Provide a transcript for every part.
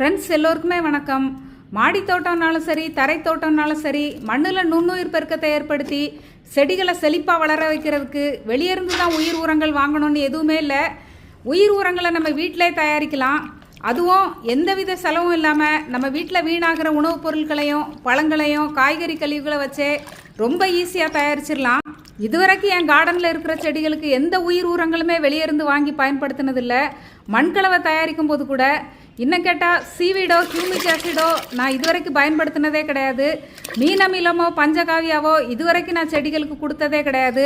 Friends எல்லோருக்குமே வணக்கம். மாடி தோட்டம்னாலும் சரி தரை தோட்டம்னாலும் சரி மண்ணில் நுண்ணுயிர் பெருக்கத்தை ஏற்படுத்தி செடிகளை செழிப்பாக வளர வைக்கிறதுக்கு வெளியிருந்து தான் உயிர் உரங்கள் வாங்கணும்னு எதுவுமே இல்லை. உயிர் உரங்களை நம்ம வீட்டிலே தயாரிக்கலாம். அதுவும் எந்தவித செலவும் இல்லாமல் நம்ம வீட்டில் வீணாகிற உணவுப் பொருட்களையும் பழங்களையும் காய்கறி கழிவுகளை வச்சே ரொம்ப ஈஸியாக தயாரிச்சிடலாம். இதுவரைக்கும் என் கார்டனில் இருக்கிற செடிகளுக்கு எந்த உயிர் உரங்களுமே வெளியிருந்து வாங்கி பயன்படுத்தினதில்லை. மண்கலவை தயாரிக்கும் போது கூட இன்னும் கேட்டால் சீவீடோ ஹியூமிக் ஆசிடோ நான் இதுவரைக்கும் பயன்படுத்தினதே கிடையாது. மீன் அமிலமோ பஞ்சகாவியாவோ இதுவரைக்கும் நான் செடிகளுக்கு கொடுத்ததே கிடையாது.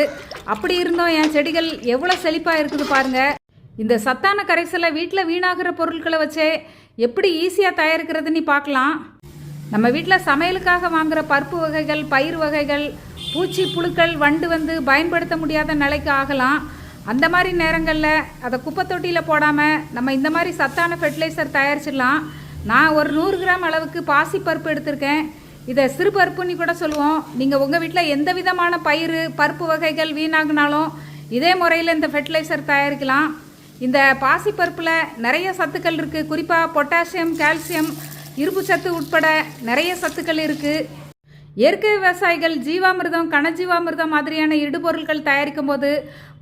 அப்படி இருந்தும் என் செடிகள் எவ்வளோ செழிப்பாக இருக்குது பாருங்கள் இந்த சத்தான கரைசலை வீட்டில் வீணாகிற பொருட்களை வச்சே எப்படி ஈஸியாக தயாரிக்கிறதுன்னு பார்க்கலாம். நம்ம வீட்டில் சமையலுக்காக வாங்குகிற பருப்பு வகைகள் பயிர் வகைகள் பூச்சி புழுக்கள் வண்டு வந்து பயன்படுத்த முடியாத நிலைக்கு ஆகலாம். அந்த மாதிரி நேரங்களில் அதை குப்பை தொட்டியில் போடாமல் நம்ம இந்த மாதிரி சத்தான ஃபெர்டிலைசர் தயாரிச்சிடலாம். நான் ஒரு நூறு கிராம் அளவுக்கு பாசி பருப்பு எடுத்திருக்கேன். இதை சிறு பருப்புன்னு கூட சொல்லுவோம். நீங்கள் உங்கள் வீட்டில் எந்த விதமான பயிர் பருப்பு வகைகள் வீணாகினாலும் இதே முறையில் இந்த ஃபெர்டிலைசர் தயாரிக்கலாம். இந்த பாசிப்பருப்பில் நிறைய சத்துக்கள் இருக்குது குறிப்பாக பொட்டாசியம் கால்சியம் இரும்பு சத்து உட்பட நிறைய சத்துக்கள் இருக்குது இயற்கை விவசாயிகள் ஜீவாமிர்தம் கனஜீவாமிர்தம் மாதிரியான இடுபொருட்கள் தயாரிக்கும் போது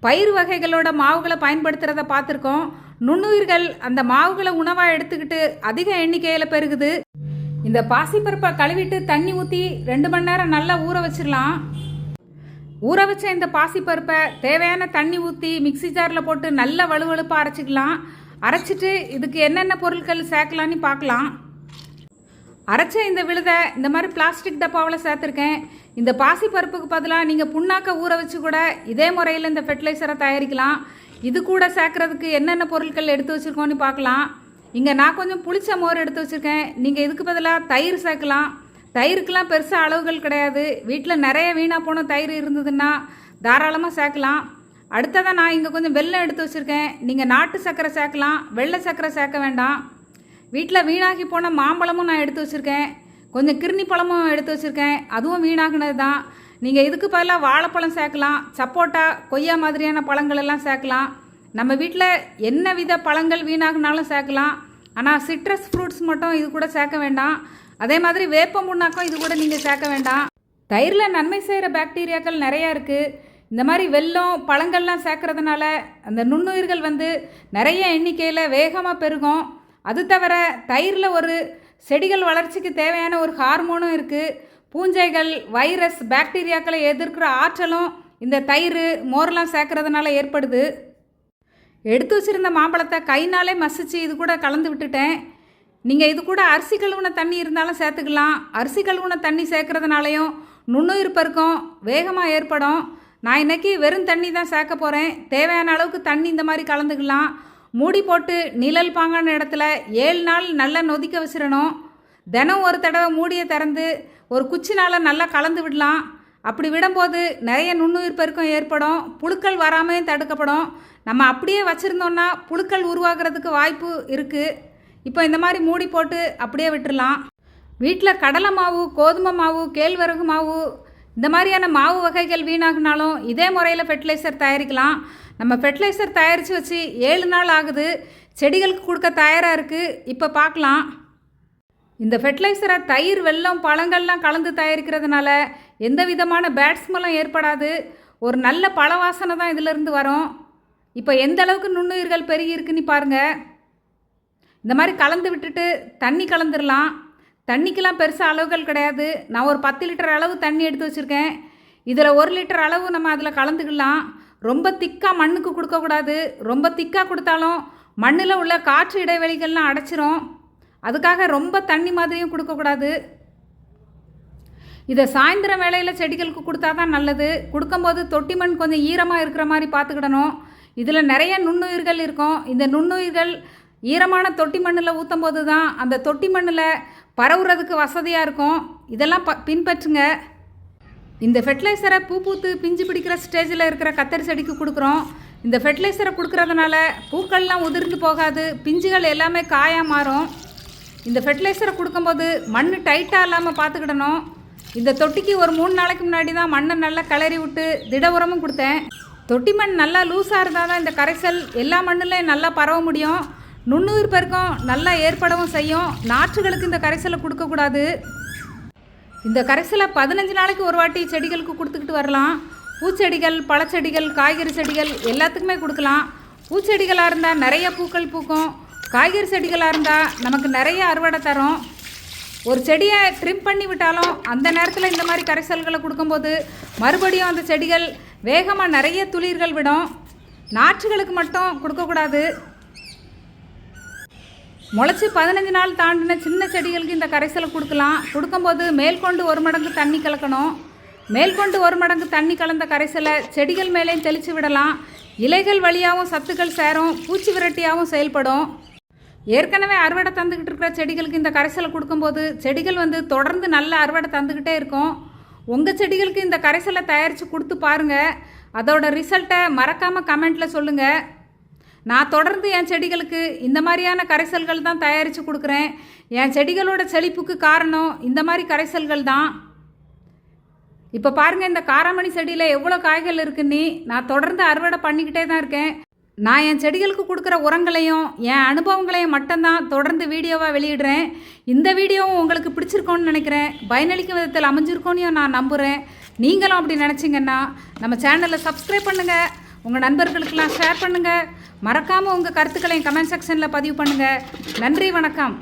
பயிர் வகைகளோட மாவுகளை பயன்படுத்துகிறத பார்த்துருக்கோம். நுண்ணுயிர்கள் அந்த மாவுகளை உணவாக எடுத்துக்கிட்டு அதிக எண்ணிக்கையில் பெருகுது. இந்த பாசிப்பருப்பை கழுவிட்டு தண்ணி ஊற்றி ரெண்டு மணி நேரம் நல்லா ஊற வச்சிடலாம் ஊற வச்ச இந்த பாசிப்பருப்பை தேவையான தண்ணி ஊற்றி மிக்ஸி ஜாரில் போட்டு நல்லா வலுவழுப்பாக அரைச்சிக்கலாம். அரைச்சிட்டு இதுக்கு என்னென்ன பொருட்கள் சேர்க்கலான்னு பார்க்கலாம். அரைச்ச இந்த விழுதை இந்த மாதிரி பிளாஸ்டிக் டப்பாவில் சேர்த்துருக்கேன். இந்த பாசி பருப்புக்கு பதிலாக நீங்கள் புண்ணாக்க ஊற வச்சு கூட இதே முறையில் இந்த ஃபெர்டிலைசரை தயாரிக்கலாம். இது கூட சேர்க்குறதுக்கு என்னென்ன பொருட்கள் எடுத்து வச்சுருக்கோன்னு பார்க்கலாம். இங்கே நான் கொஞ்சம் புளிச்ச மோர் எடுத்து வச்சுருக்கேன். நீங்கள் இதுக்கு பதிலாக தயிர் சேர்க்கலாம். தயிருக்கெலாம் பெருசாக அளவுகள் கிடையாது. வீட்டில் நிறைய வீணாக போன தயிர் இருந்ததுன்னா தாராளமாக சேர்க்கலாம். அடுத்ததாக நான் இங்கே கொஞ்சம் வெள்ளம் எடுத்து வச்சுருக்கேன். நீங்கள் நாட்டு சர்க்கரை சேர்க்கலாம். வெள்ளை சர்க்கரை சேர்க்க வேண்டாம். வீட்டில் வீணாகி போன மாம்பழமும் நான் எடுத்து வச்சுருக்கேன். கொஞ்சம் கிருணி பழமும் எடுத்து வச்சுருக்கேன். அதுவும் வீணாகினது தான் நீங்கள் இதுக்கு பதிலாக வாழைப்பழம் சேர்க்கலாம். சப்போட்டா கொய்யா மாதிரியான பழங்கள் எல்லாம் சேர்க்கலாம். நம்ம வீட்டில் என்ன வித பழங்கள் வீணாகினாலும் சேர்க்கலாம். ஆனால் சிட்ரஸ் ஃப்ரூட்ஸ் மட்டும் இது கூட சேர்க்க வேண்டாம். அதே மாதிரி வேப்ப முன்னாக்கம் இது கூட நீங்கள் சேர்க்க வேண்டாம். தயிரில் நன்மை செய்கிற பாக்டீரியாக்கள் நிறையா இருக்குது இந்த மாதிரி வெல்லம் பழங்கள்லாம் சேர்க்கறதுனால அந்த நுண்ணுயிர்கள் வந்து நிறைய எண்ணிக்கையில் வேகமாக பெருகும். அது தவிர தயிரில் ஒரு செடிகள் வளர்ச்சிக்கு தேவையான ஒரு ஹார்மோனும் இருக்குது பூஞ்சைகள் வைரஸ் பாக்டீரியாக்களை எதிர்க்கிற ஆற்றலும் இந்த தயிர் மோர்லாம் சேர்க்கறதுனால ஏற்படுது. எடுத்து வச்சுருந்த மாம்பழத்தை கைனாலே மசிச்சு இது கூட கலந்து விட்டுட்டேன். நீங்கள் இது கூட அரிசி கழுவுன தண்ணி இருந்தாலும் சேர்த்துக்கலாம். அரிசி கழுவுன தண்ணி சேர்க்குறதுனாலையும் நுண்ணுயிர் பெருக்கம் வேகமாக ஏற்படும். நான் இன்னைக்கு வெறும் தண்ணி தான் சேர்க்க போகிறேன் தேவையான அளவுக்கு தண்ணி இந்த மாதிரி கலந்துக்கலாம். மூடி போட்டு நிழல் பாங்கான இடத்துல ஏழு நாள் நல்லா நொதிக்க வச்சிடணும் தினம் ஒரு தடவை மூடியை திறந்து ஒரு குச்சினால் நல்லா கலந்து விடலாம். அப்படி விடும்போது நிறைய நுண்ணுயிர் பெருக்கம் ஏற்படும். புழுக்கள் வராமையும் தடுக்கப்படும். நம்ம அப்படியே வச்சுருந்தோன்னா புழுக்கள் உருவாகிறதுக்கு வாய்ப்பு இருக்குது இப்போ இந்த மாதிரி மூடி போட்டு அப்படியே விட்டுடலாம் வீட்டில் கடலை மாவு கோதுமை மாவு கேழ்வரகு மாவு இந்த மாதிரியான மாவு வகைகள் வீணாகினாலும் இதே முறையில் ஃபெர்டிலைசர் தயாரிக்கலாம். நம்ம ஃபெர்டிலைசர் தயாரித்து வச்சு ஏழு நாள் ஆகுது. செடிகளுக்கு கொடுக்க தயாராக இருக்குது இப்போ பார்க்கலாம் இந்த ஃபெர்டிலைசரை தயிர் வெல்லம் பழங்கள்லாம் கலந்து தயாரிக்கிறதுனால எந்த விதமான பேட் ஏற்படாது. ஒரு நல்ல பழ வாசனை தான் இதிலிருந்து வரும். இப்போ எந்த அளவுக்கு நுண்ணுயிர்கள் பெருகி இருக்குன்னு பாருங்கள் இந்த மாதிரி கலந்து விட்டுட்டு தண்ணி கலந்துடலாம் தண்ணிக்கெலாம் பெருசாக அளவுகள் கிடையாது. நான் ஒரு பத்து லிட்டர் அளவு தண்ணி எடுத்து வச்சுருக்கேன். இதில் ஒரு லிட்டர் அளவு நம்ம அதில் கலந்துக்கலாம். ரொம்ப திக்காக மண்ணுக்கு கொடுக்கக்கூடாது ரொம்ப திக்காக கொடுத்தாலும் மண்ணில் உள்ள காற்று இடைவெளிகள்லாம் அடைச்சிரும். அதுக்காக ரொம்ப தண்ணி மாதிரியும் கொடுக்கக்கூடாது இதை சாயந்தரம் வேளையில் செடிகளுக்கு கொடுத்தா தான் நல்லது. கொடுக்கும்போது தொட்டி மண் கொஞ்சம் ஈரமாக இருக்கிற மாதிரி பார்த்துக்கிடணும். இதில் நிறைய நுண்ணுயிர்கள் இருக்கும். இந்த நுண்ணுயிர்கள் ஈரமான தொட்டி மண்ணில் ஊற்றும் போது தான் அந்த தொட்டி மண்ணில் பரவுறதுக்கு வசதியாக இருக்கும். இதெல்லாம் ப பின்பற்றுங்க. இந்த ஃபெர்டிலைசரை பூ பூத்து பிஞ்சு பிடிக்கிற ஸ்டேஜில் இருக்கிற கத்தரி செடிக்கு கொடுக்குறோம். இந்த ஃபெர்டிலைசரை கொடுக்குறதுனால பூக்கள்லாம் உதிர்ந்து போகாது பிஞ்சுகள் எல்லாமே காயாக மாறும். இந்த ஃபெர்டிலைசரை கொடுக்கும்போது மண் டைட்டாக இல்லாமல் பார்த்துக்கிடணும். இந்த தொட்டிக்கு ஒரு மூணு நாளைக்கு முன்னாடி தான் மண்ணை நல்லா கிளறி விட்டு திட உரமும் கொடுத்தேன். தொட்டி மண் நல்லா லூஸாக இருந்தால் தான் இந்த கரைசல் எல்லா மண்ணுலையும் நல்லா பரவ முடியும். நுண்ணுயிர் பெருக்கம் நல்லா ஏற்படவும் செய்யும். நாற்றுகளுக்கு இந்த கரைசலை கொடுக்கக்கூடாது. இந்த கரைசலை பதினஞ்சு நாளைக்கு ஒரு வாட்டி செடிகளுக்கு கொடுத்துக்கிட்டு வரலாம். பூச்செடிகள் பழச்செடிகள் காய்கறி செடிகள் எல்லாத்துக்குமே கொடுக்கலாம். பூச்செடிகளாக இருந்தால் நிறைய பூக்கள் பூக்கும். காய்கறி செடிகளாக இருந்தால் நமக்கு நிறைய அறுவடை தரும். ஒரு செடியை ட்ரிம் பண்ணி விட்டாலும் அந்த நேரத்தில் இந்த மாதிரி கரைசல்களை கொடுக்கும்போது மறுபடியும் அந்த செடிகள் வேகமாக நிறைய துளிர்கள் விடும். நாற்றுகளுக்கு மட்டும் கொடுக்கக்கூடாது. முளைச்சி பதினஞ்சு நாள் தாண்டின சின்ன செடிகளுக்கு இந்த கரைசலை கொடுக்கலாம். கொடுக்கும்போது மேற்கொண்டு ஒரு மடங்கு தண்ணி கலக்கணும். மேல்கொண்டு ஒரு மடங்கு தண்ணி கலந்த கரைசலை செடிகள் மேலேயும் தெளித்து விடலாம். இலைகள் வழியாகவும் சத்துக்கள் சேரும் பூச்சி விரட்டியாகவும் செயல்படும். ஏற்கனவே அறுவடை தந்துக்கிட்டு இருக்கிற செடிகளுக்கு இந்த கரைசலை கொடுக்கும்போது செடிகள் வந்து தொடர்ந்து நல்ல அறுவடை தந்துக்கிட்டே இருக்கும். உங்கள் செடிகளுக்கு இந்த கரைசலை தயாரித்து கொடுத்து பாருங்கள் அதோட ரிசல்ட்டை மறக்காமல் கமெண்ட்டில் சொல்லுங்கள் நான் தொடர்ந்து என் செடிகளுக்கு இந்த மாதிரியான கரைசல்கள் தான் தயாரித்து கொடுக்குறேன். என் செடிகளோட செழிப்புக்கு காரணம் இந்த மாதிரி கரைசல்கள் தான். இப்போ பாருங்கள் இந்த காராமணி செடியில் எவ்வளோ காய்கள் இருக்குன்னு நான் தொடர்ந்து அறுவடை பண்ணிக்கிட்டே தான் இருக்கேன். நான் என் செடிகளுக்கு கொடுக்குற உரங்களையும் என் அனுபவங்களையும் மட்டும்தான் தொடர்ந்து வீடியோவாக வெளியிடுறேன். இந்த வீடியோவும் உங்களுக்கு பிடிச்சிருக்கோன்னு நினைக்கிறேன். பயனளிக்கும் விதத்தில் அமைஞ்சிருக்கோன்னு நான் நம்புகிறேன் நீங்களும் அப்படி நினச்சிங்கன்னா நம்ம சேனலை சப்ஸ்கிரைப் பண்ணுங்கள் உங்கள் நண்பர்களுக்கெல்லாம் ஷேர் பண்ணுங்கள் மறக்காமல் உங்கள் கருத்துக்களை கமெண்ட் செக்ஷனில் பதிவு பண்ணுங்கள் நன்றி வணக்கம்.